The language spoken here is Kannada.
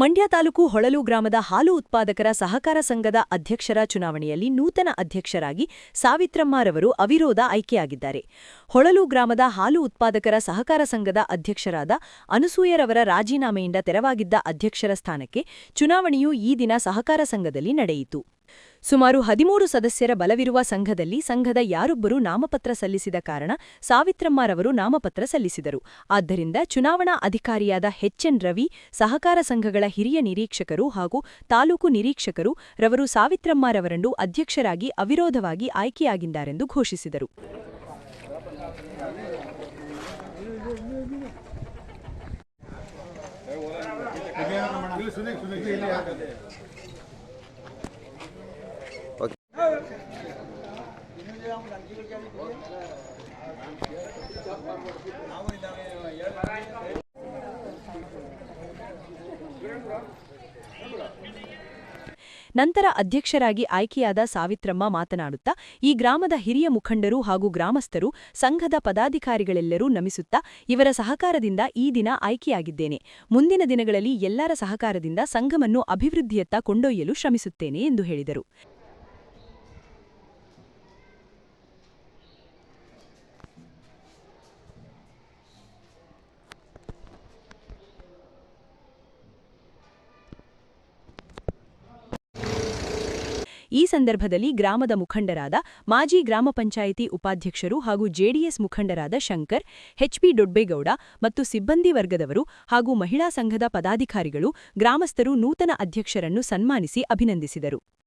ಮಂಡ್ಯ ತಾಲೂಕು ಹೊಳಲು ಗ್ರಾಮದ ಹಾಲು ಉತ್ಪಾದಕರ ಸಹಕಾರ ಸಂಘದ ಅಧ್ಯಕ್ಷರ ಚುನಾವಣೆಯಲ್ಲಿ ನೂತನ ಅಧ್ಯಕ್ಷರಾಗಿ ಸಾವಿತ್ರಮ್ಮರವರು ಅವಿರೋಧ ಆಯ್ಕೆಯಾಗಿದ್ದಾರೆ. ಹೊಳಲು ಗ್ರಾಮದ ಹಾಲು ಉತ್ಪಾದಕರ ಸಹಕಾರ ಸಂಘದ ಅಧ್ಯಕ್ಷರಾದ ಅನಸೂಯರವರ ರಾಜೀನಾಮೆಯಿಂದ ತೆರವಾಗಿದ್ದ ಅಧ್ಯಕ್ಷರ ಸ್ಥಾನಕ್ಕೆ ಚುನಾವಣೆಯು ಈ ದಿನ ಸಹಕಾರ ಸಂಘದಲ್ಲಿ ನಡೆಯಿತು. ಸುಮಾರು ಹದಿಮೂರು ಸದಸ್ಯರ ಬಲವಿರುವ ಸಂಘದಲ್ಲಿ ಸಂಘದ ಯಾರೊಬ್ಬರೂ ನಾಮಪತ್ರ ಸಲ್ಲಿಸಿದ ಕಾರಣ ಸಾವಿತ್ರಮ್ಮರವರು ನಾಮಪತ್ರ ಸಲ್ಲಿಸಿದರು. ಆದ್ದರಿಂದ ಚುನಾವಣಾ ಅಧಿಕಾರಿಯಾದ ಹೆಚ್ಎನ್ ರವಿ, ಸಹಕಾರ ಸಂಘಗಳ ಹಿರಿಯ ನಿರೀಕ್ಷಕರು ಹಾಗೂ ತಾಲೂಕು ನಿರೀಕ್ಷಕರು ರವರು ಸಾವಿತ್ರಮ್ಮರವರನ್ನು ಅಧ್ಯಕ್ಷರಾಗಿ ಅವಿರೋಧವಾಗಿ ಆಯ್ಕೆಯಾಗಿದ್ದಾರೆಂದು ಘೋಷಿಸಿದರು. ನಂತರ ಅಧ್ಯಕ್ಷರಾಗಿ ಆಯ್ಕೆಯಾದ ಸಾವಿತ್ರಮ್ಮ ಮಾತನಾಡುತ್ತಾ, ಈ ಗ್ರಾಮದ ಹಿರಿಯ ಮುಖಂಡರು ಹಾಗೂ ಗ್ರಾಮಸ್ಥರು ಸಂಘದ ಪದಾಧಿಕಾರಿಗಳೆಲ್ಲರೂ ನಮಿಸುತ್ತಾ, ಇವರ ಸಹಕಾರದಿಂದ ಈ ದಿನ ಆಯ್ಕೆಯಾಗಿದ್ದೇನೆ. ಮುಂದಿನ ದಿನಗಳಲ್ಲಿ ಎಲ್ಲರ ಸಹಕಾರದಿಂದ ಸಂಘವನ್ನು ಅಭಿವೃದ್ಧಿಯತ್ತ ಕೊಂಡೊಯ್ಯಲು ಶ್ರಮಿಸುತ್ತೇನೆ ಎಂದು ಹೇಳಿದರು. ಈ ಸಂದರ್ಭದಲ್ಲಿ ಗ್ರಾಮದ ಮುಖಂಡರಾದ ಮಾಜಿ ಗ್ರಾಮ ಪಂಚಾಯಿತಿ ಉಪಾಧ್ಯಕ್ಷರು ಹಾಗೂ ಜೆಡಿಎಸ್ ಮುಖಂಡರಾದ ಶಂಕರ್ ಎಚ್ಪಿ ದೊಡ್ಬೇಗೌಡ ಮತ್ತು ಸಿಬ್ಬಂದಿ ವರ್ಗದವರು ಹಾಗೂ ಮಹಿಳಾ ಸಂಘದ ಪದಾಧಿಕಾರಿಗಳು ಗ್ರಾಮಸ್ಥರು ನೂತನ ಅಧ್ಯಕ್ಷರನ್ನು ಸನ್ಮಾನಿಸಿ ಅಭಿನಂದಿಸಿದರು.